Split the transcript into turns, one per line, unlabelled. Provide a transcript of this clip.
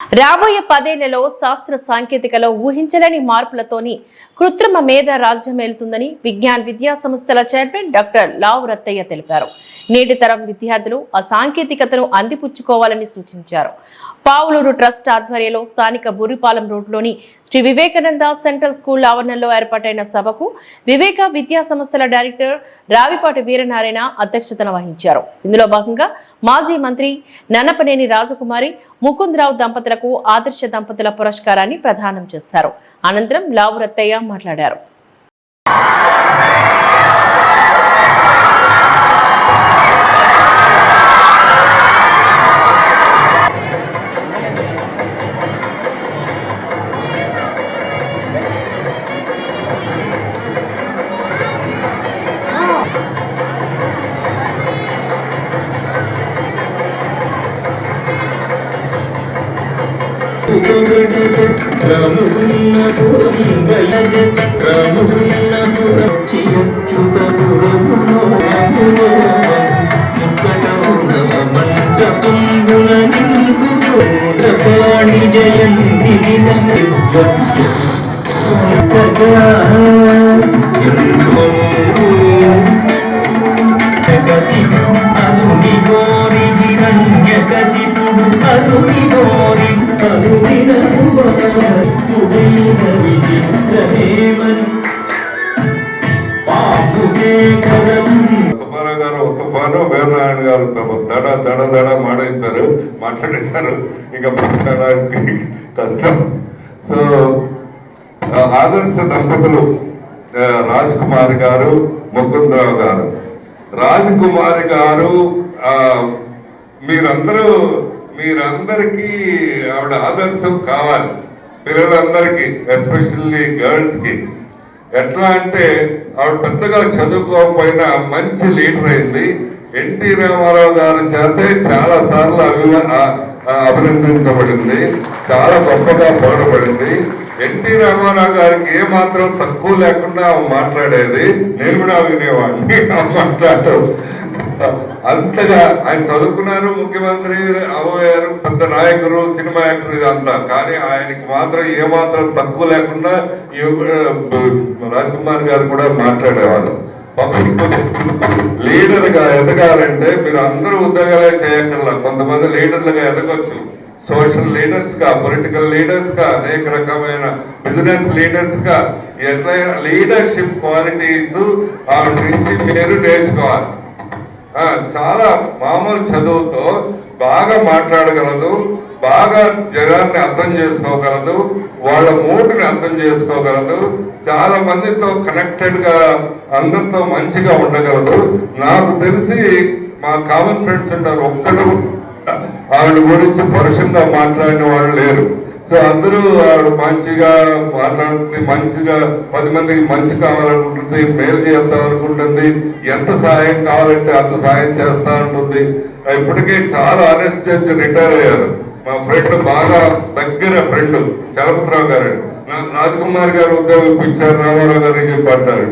రాబోయే పదేళ్ళలో శాస్త్ర సాంకేతికలో ఊహించలేని మార్పులతోని కృత్రిమ మేధ రాజ్యమేలుతుందని విజ్ఞాన్ విద్యా సంస్థల చైర్మన్ డాక్టర్ లావ్ రత్తయ్య తెలిపారు. నేటి తరం విద్యార్థులు ఆ సాంకేతికతను అందిపుచ్చుకోవాలని సూచించారు. పావులూరు ట్రస్ట్ ఆధ్వర్యంలో స్థానిక బూరిపాలెం రోడ్లోని శ్రీ వివేకానంద సెంట్రల్ స్కూల్ ఆవరణలో ఏర్పాటైన సభకు వివేక విద్యా సంస్థల డైరెక్టర్ రావిపాటి వీరనారాయణ అధ్యక్షతన వహించారు. ఇందులో భాగంగా మాజీ మంత్రి నన్నపనేని రాజకుమారి ముకుందరావు దంపతులకు ఆదర్శ దంపతుల పురస్కారాన్ని ప్రదానం చేశారు. అనంతరం లావు రత్తయ్య మాట్లాడారు.
జయంతి కసిపు అదుని గోరి హిరణ్యకసిపుడు అదుని గోరి అదుని విచిత్రమేమని పాపుకే కరం
సుబ్బారావు గారు ఒక ఫాను వీరనారాయణ గారు దడ దడ దడ మాడేస్తారు మాట్లాడేశారు. ఇంకా మాట్లాడడానికి కష్టం. సో ఆదర్శ దంపతులు రాజ్ కుమార్ గారు ముకుందరావు గారు. రాజ్ కుమార్ గారు మీరందరూ మీరందరికీ ఆవిడ ఆదర్శం కావాలి. పిల్లలందరికీ ఎస్పెషల్లీ గర్ల్స్కి. ఎట్లా అంటే ఆవిడ పెద్దగా చదువుకోకపోయినా మంచి లీడర్ అయింది. ఎన్టీ రామారావు గారి చేతే చాలా సార్లు అభిమ అభినందించబడింది. చాలా గొప్పగా పోడబడింది. ఎన్టీ రామారావు గారికి ఏ మాత్రం తక్కువ లేకుండా మాట్లాడేది నేను కూడా వినేవాడిని. మాట్లాడటం. అంతగా ఆయన చదువుకున్నారు ముఖ్యమంత్రి అవ్వయారు పెద్ద నాయకుడు సినిమా యాక్టర్ ఇదంతా. కానీ ఆయనకి మాత్రం ఏ మాత్రం తక్కువ లేకుండా రాజ్ కుమార్ గారు కూడా మాట్లాడేవారు. లీడర్గా ఎదగాలంటే మీరు అందరూ ఉద్యోగాలే చేయక్కర్లా. కొంతమంది లీడర్లుగా ఎదగొచ్చు. సోషల్ లీడర్స్గా పొలిటికల్ లీడర్స్గా అనేక రకమైన బిజినెస్ లీడర్స్గా లీడర్షిప్ క్వాలిటీస్ ఆవిడ నుంచి మీరు నేర్చుకోవాలి. చాలా మామూలు చదువుతో బాగా మాట్లాడగలదు బాగా జనాన్ని అర్థం చేసుకోగలదు వాళ్ళ మూడ్ని అర్థం చేసుకోగలదు చాలా మందితో కనెక్టెడ్గా అందరితో మంచిగా ఉండగలదు. నాకు తెలిసి మా కామన్ ఫ్రెండ్స్ ఉంటారు ఒక్కడు ఆవిడ గురించి పరుషంగా మాట్లాడిన వాళ్ళు లేరు. సో అందరూ ఆవిడ మంచిగా మాట్లాడుతుంది మంచిగా పది మందికి మంచి కావాలనుకుంటుంది మేలు చేద్దాం అనుకుంటుంది ఎంత సాయం కావాలంటే అంత సాయం చేస్తా ఉంటుంది. ఇప్పటికే చాలా అరెస్ట్ చేసి రిటైర్ అయ్యారు. మా ఫ్రెండ్ బాగా దగ్గర ఫ్రెండ్ చలపతిరావు గారు. రాజ్ కుమార్ గారు ఉద్యోగం ఇప్పించారు రామారావు గారికి చెప్పంటారు?